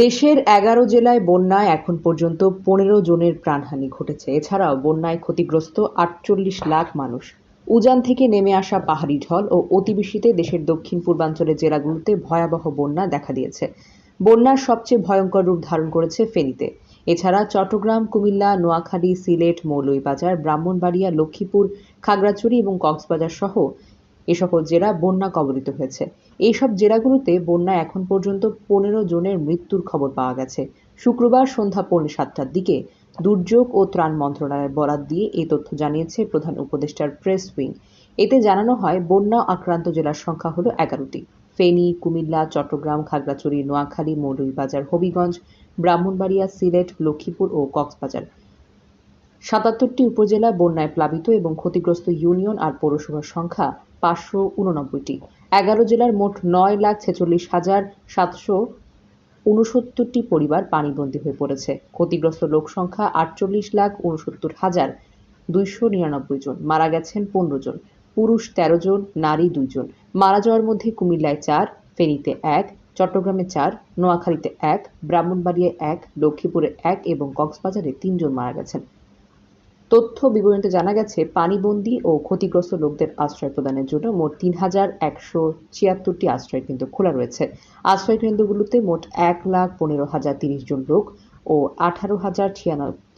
দেশের এগারো জেলায় বন্যায় এখন পর্যন্ত পনেরো জনের প্রাণহানি ঘটেছে। এছাড়াও বন্যায় ক্ষতিগ্রস্ত আটচল্লিশ লাখ মানুষ। উজান থেকে নেমে আসা পাহাড়ি ঢল ও অতিবৃষ্টিতে দেশের দক্ষিণ পূর্বাঞ্চলের জেলাগুলোতে ভয়াবহ বন্যা দেখা দিয়েছে। বন্যার সবচেয়ে ভয়ঙ্কর রূপ ধারণ করেছে ফেনীতে। এছাড়া চট্টগ্রাম, কুমিল্লা, নোয়াখালী, সিলেট, মৌলভীবাজার, ব্রাহ্মণবাড়িয়া, লক্ষ্মীপুর, খাগড়াছড়ি এবং কক্সবাজার সহ এ সকল জেলা বন্যা কবলিত হয়েছে। এইসব জেলাগুলোতে বন্যায় এখন পর্যন্ত পনেরো জনের মৃত্যুর খবর পাওয়া গেছে। শুক্রবার সন্ধ্যা পৌনে সাতটার দিকে দুর্যোগ ও ত্রাণ মন্ত্রণালয়ের বরাত দিয়ে এই তথ্য জানিয়েছে প্রধান উপদেষ্টার প্রেস উইং। এতে জানানো হয়, বন্যা আক্রান্ত জেলার সংখ্যা হলো এগারোটি। ফেনী, কুমিল্লা, চট্টগ্রাম, খাগড়াছড়ি, নোয়াখালী, মৌলভীবাজার, হবিগঞ্জ, ব্রাহ্মণবাড়িয়া, সিলেট, লক্ষ্মীপুর ও কক্সবাজার। সাতাত্তরটি উপজেলা বন্যায় প্লাবিত এবং ক্ষতিগ্রস্ত ইউনিয়ন আর পৌরসভার সংখ্যা পাঁচশো উননব্বইটি। এগারো জেলার মোট নয় লাখ ছেচল্লিশ হাজার সাতশো উনসত্তরটি পরিবার পানিবন্দী হয়ে পড়েছে। ক্ষতিগ্রস্ত লোক সংখ্যা আটচল্লিশ লাখ উনসত্তর হাজার দুইশো নিরানব্বই জন। মারা গেছেন পনেরো জন। পুরুষ তেরো জন, নারী দুইজন মারা যাওয়ার মধ্যে কুমিল্লায় চার, ফেনীতে এক, চট্টগ্রামে চার, নোয়াখালীতে এক, ব্রাহ্মণবাড়িয়ায় এক, লক্ষ্মীপুরে এক এবং কক্সবাজারে তিনজন মারা গেছেন। তথ্য বিবরণীতে জানা গেছে, পানিবন্দী ও ক্ষতিগ্রস্ত লোকদের আশ্রয় প্রদানের জন্য মোট তিন হাজার একশো ছিয়াত্তরটি আশ্রয় কেন্দ্র খোলা রয়েছে। আশ্রয় কেন্দ্রগুলোতে মোট এক লাখ পনেরো হাজার তিরিশ জন লোক ও আঠারো হাজার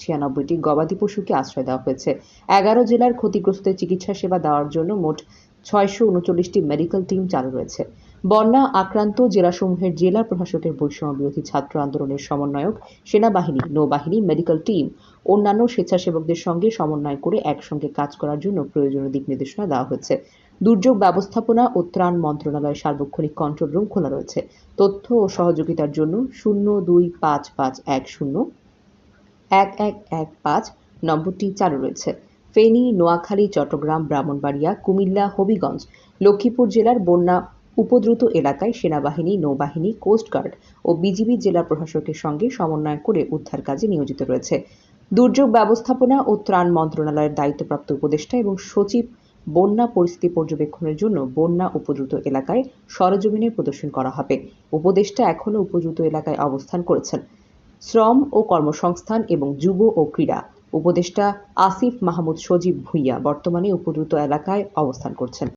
ছিয়ানব্বইটি গবাদি পশুকে আশ্রয় দেওয়া হয়েছে। এগারো জেলার ক্ষতিগ্রস্তদের চিকিৎসা সেবা দেওয়ার জন্য মোট ছয়শো উনচল্লিশটি মেডিকেল টিম চালু রয়েছে। বন্যা আক্রান্ত জেলাসমূহের জেলা প্রশাসকের বৈষম্য বিরোধী ছাত্র আন্দোলনের সমন্বয়ক সেনাবাহিনী, নৌবাহিনী মেডিকেল টিম অন্যান্য স্বেচ্ছাসেবকদের সঙ্গে সমন্বয় করে একসঙ্গে কাজ করার জন্য প্রয়োজনীয় দিক নির্দেশনা দেওয়া হয়েছে। দুর্যোগ ব্যবস্থাপনা ও ত্রাণ মন্ত্রণালয়ের সার্বক্ষণিক কন্ট্রোল রুম খোলা রয়েছে। তথ্য ও সহযোগিতার জন্য শূন্য দুই পাঁচ পাঁচ এক শূন্য, এক এক এক পাঁচ নম্বরটি চালু রয়েছে। ফেনী, নোয়াখালী, চট্টগ্রাম, ব্রাহ্মণবাড়িয়া, কুমিল্লা, হবিগঞ্জ, লক্ষ্মীপুর জেলার বন্যা উপদ্রুত এলাকায় সেনাবাহিনী, নৌবাহিনী কোস্টগার্ড ও বিজিবি জেলা প্রশাসকের সঙ্গে সমন্বয় করে উদ্ধার কাজে নিয়োজিত রয়েছে। দুর্যোগ ব্যবস্থাপনা ও ত্রাণ মন্ত্রণালয়ের দায়িত্বপ্রাপ্ত উপদেষ্টা এবং সচিব বন্যা পরিস্থিতি পর্যবেক্ষণের জন্য বন্যা উপদ্রুত এলাকায় সরজমিনের প্রদর্শন করা হবে। উপদেষ্টা এখনও উপদ্রুত এলাকায় অবস্থান করেছেন। শ্রম ও কর্মসংস্থান এবং যুব ও ক্রীড়া উপদেষ্টা আসিফ মাহমুদ সজীব ভুইয়া বর্তমানে উপদ্রুত এলাকায় অবস্থান করছেন।